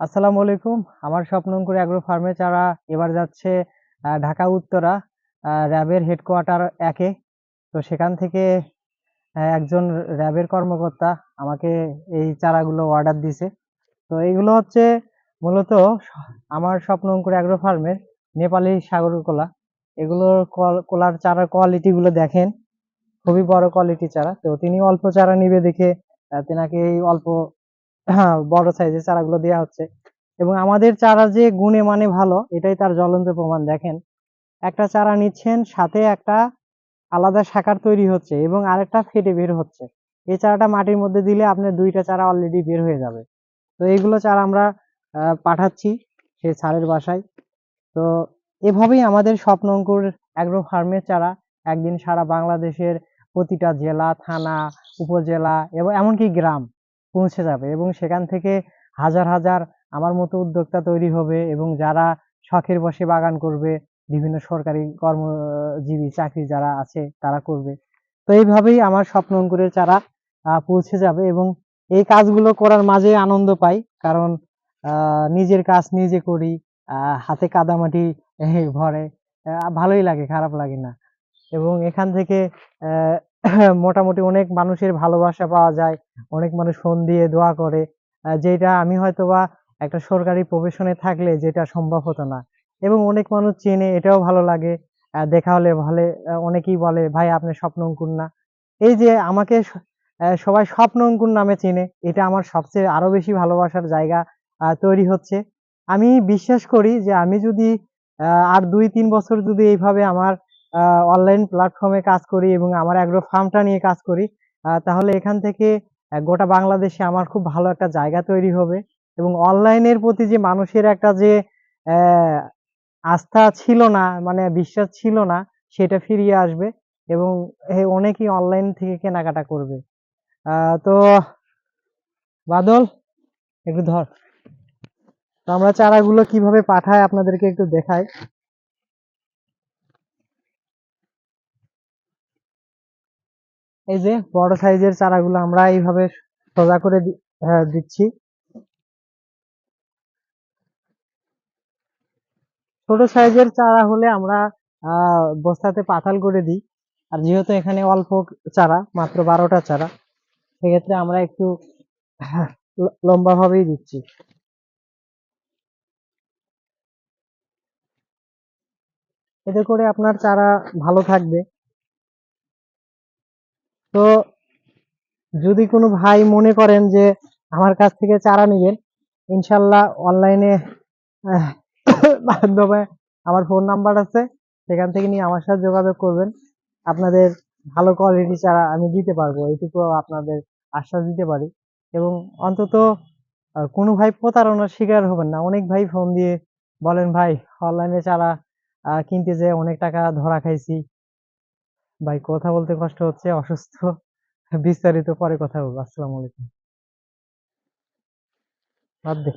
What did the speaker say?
আসসালামু আলাইকুম। আমার স্বপ্নঙ্কুর অ্যাগ্রো ফার্মে চারা এবার যাচ্ছে ঢাকা, উত্তরা র্যাবের হেডকোয়ার্টার একে। তো সেখান থেকে একজন র্যাবের কর্মকর্তা আমাকে এই চারাগুলো অর্ডার দিছে। তো এইগুলো হচ্ছে মূলত আমার স্বপ্নঙ্কুর অ্যাগ্রো ফার্মের নেপালি সাগর কলা। এগুলোর কল- কলার চারার কোয়ালিটিগুলো দেখেন। খুবই বড় কোয়ালিটি চারা। তো তিনি অল্প চারা নিবে দেখে তেনাকে এই অল্প হ্যাঁ, বড় সাইজের চারাগুলো দেওয়া হচ্ছে। এবং আমাদের চারা যে গুণে মানে ভালো এটাই তার জ্বলন্ত প্রমাণ। দেখেন একটা চারা নিচ্ছেন সাথে একটা আলাদা শাখার তৈরি হচ্ছে এবং আরেকটা ফেটে বের হচ্ছে। এই চারাটা মাটির মধ্যে দিলে আপনার দুইটা চারা অলরেডি বের হয়ে যাবে। তো এইগুলো চারা আমরা পাঠাচ্ছি সে স্যারের বাসায়। তো এভাবেই আমাদের স্বপ্ন অঙ্কুর অ্যাগ্রো ফার্মের চারা একদিন সারা বাংলাদেশের প্রতিটা জেলা থানা উপজেলা এবং এমনকি গ্রাম পৌঁছে যাবে এবং সেখান থেকে হাজার হাজার আমার মতো উদ্যোক্তা তৈরি হবে এবং যারা শখের বসে বাগান করবে, বিভিন্ন সরকারি কর্মজীবী, চাকরি যারা আছে তারা করবে। তো এইভাবেই আমার স্বপ্ন অঙ্কুরের চারা পৌঁছে যাবে এবং এই কাজগুলো করার মাঝে আনন্দ পাই। কারণ নিজের কাজ নিজে করি হাতে কাদামাটি ভরে ভালোই লাগে, খারাপ লাগে না। এবং এখান থেকে আহ, মোটামুটি অনেক মানুষের ভালোবাসা পাওয়া যায় অনেক মানুষ ফোন দিয়ে দোয়া করে আহ, যেটা আমি হয়তোবা একটা সরকারি প্রফেশনে থাকলে যেটা সম্ভব হতো না। এবং অনেক মানুষ চেনে এটাও ভালো লাগে আহ, দেখা হলে ভালো অনেকেই বলে ভাই আপনি স্বপ্ন অঙ্কুর না। এই যে আমাকে সবাই স্বপ্ন অঙ্কুর নামে চেনে এটা আমার সবচেয়ে আরও বেশি ভালোবাসার জায়গা তৈরি হচ্ছে। আমি বিশ্বাস করি যে আমি যদি আর দুই তিন বছর যদি এইভাবে আমার অনলাইন প্ল্যাটফর্মে কাজ করি এবং আমার অ্যাগ্রো ফার্মটা নিয়ে কাজ করি। তাহলে এখান থেকে গোটা বাংলাদেশে আমার খুব ভালো একটা জায়গা তৈরি হবে এবং অনলাইনের প্রতি যে মানুষের একটা যে আস্থা ছিল না মানে বিশ্বাস ছিল না, সেটা ফিরিয়ে আসবে এবং অনেকেই অনলাইন থেকে কেনাকাটা করবে। তো বাদল, একটু ধর। তো আমরা চারাগুলো কীভাবে পাঠাই আপনাদেরকে একটু দেখাই। এই যে বড় সাইজের চারাগুলো আমরা এইভাবে সোজা করে হ্যাঁ, দিচ্ছি। ছোট সাইজের চারা হলে আমরা বস্তাতে পাতাল করে দিই। আর যেহেতু এখানে অল্প চারা মাত্র বারোটা চারা সেক্ষেত্রে আমরা একটু লম্বা ভাবেই দিচ্ছি। এতে করে আপনার চারা ভালো থাকবে। তো যদি কোনো ভাই মনে করেন যে আমার কাছ থেকে চারা নেবেন, ইনশাল্লাহ অনলাইনে মাধ্যমে আমার ফোন নাম্বার আছে, সেখান থেকে নিয়ে আমার সাথে যোগাযোগ করবেন। আপনাদের ভালো কোয়ালিটি চারা আমি দিতে পারব, এইটুকু আপনাদের আশ্বাস দিতে পারি। এবং অন্তত কোনো ভাই প্রতারণার শিকার হবেন না। অনেক ভাই ফোন দিয়ে বলেন, ভাই অনলাইনে চারা কিনতে যেয়ে অনেক টাকা ধরা খাইছি ভাই কথা বলতে কষ্ট হচ্ছে অসুস্থ। বিস্তারিত পরে কথা বলব। আসসালামু আলাইকুম। বাদ দে।